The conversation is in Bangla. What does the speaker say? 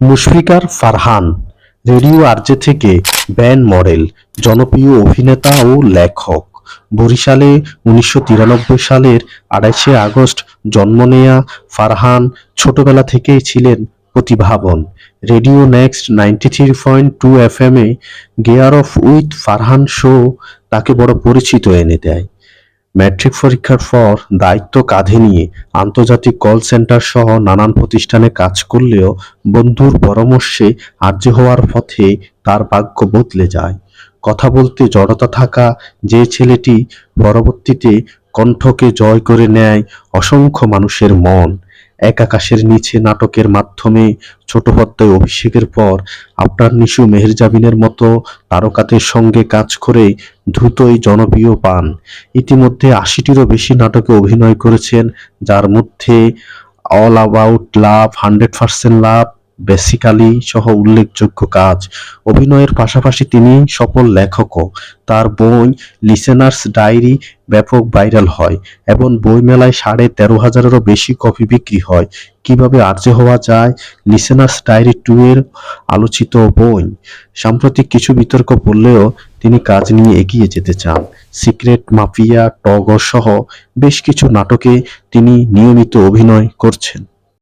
মুশফিকার ফারহান, রেডিও আরজে থেকে ব্যান্ড মডেল, জনপ্রিয় অভিনেতা ও লেখক। বরিশালে উনিশশো তিরানব্বই সালের আড়াইশে আগস্ট জন্ম নেয়া ফারহান ছোটবেলা থেকেই ছিলেন প্রতিভাবন। Radio next ninety three point two F M A gear off with Farhan show তাকে বড় পরিচিত এনে দেয়। ম্যাট্রিক পরীক্ষার পর দায়িত্ব কাঁধে নিয়ে আন্তর্জাতিক কল সেন্টার সহ নানান প্রতিষ্ঠানে কাজ করলেও বন্ধুর পরামর্শে আর্য হওয়ার পথে তার ভাগ্য বদলে যায়। কথা বলতে জড়তা থাকা যে ছেলেটি পরবর্তীতে কণ্ঠকে জয় করে নেয় অসংখ্য মানুষের মন। এক আকাশের নিচে নাটকের মাধ্যমে ছোট পদ্মায় অভিষেকের পর আপনার নিশু মেহেরজাবিনের মতো তারকাদের সঙ্গে কাজ করে দ্রুতই জনপ্রিয় পান। ইতিমধ্যে আশিটিরও বেশি নাটকে অভিনয় করেছেন, যার মধ্যে all about love hundred percent love basically সহ উল্লেখযোগ্য কাজ। অভিনয়ের পাশাপাশি তিনি সফল লেখকও। তার বই লিসেনার্স ডায়েরি ব্যাপক ভাইরাল হয় এবং বইমেলায় সাড়ে তেরো হাজারেরও বেশি কপি বিক্রি হয়। কীভাবে আর্য হওয়া যায়? লিসেনার্স ডায়েরি টু এর আলোচিত বই। সাম্প্রতিক কিছু বিতর্ক পড়লেও তিনি কাজ নিয়ে এগিয়ে যেতে চান। সিক্রেট মাফিয়া, টগর সহ বেশ কিছু নাটকে তিনি নিয়মিত অভিনয় করছেন।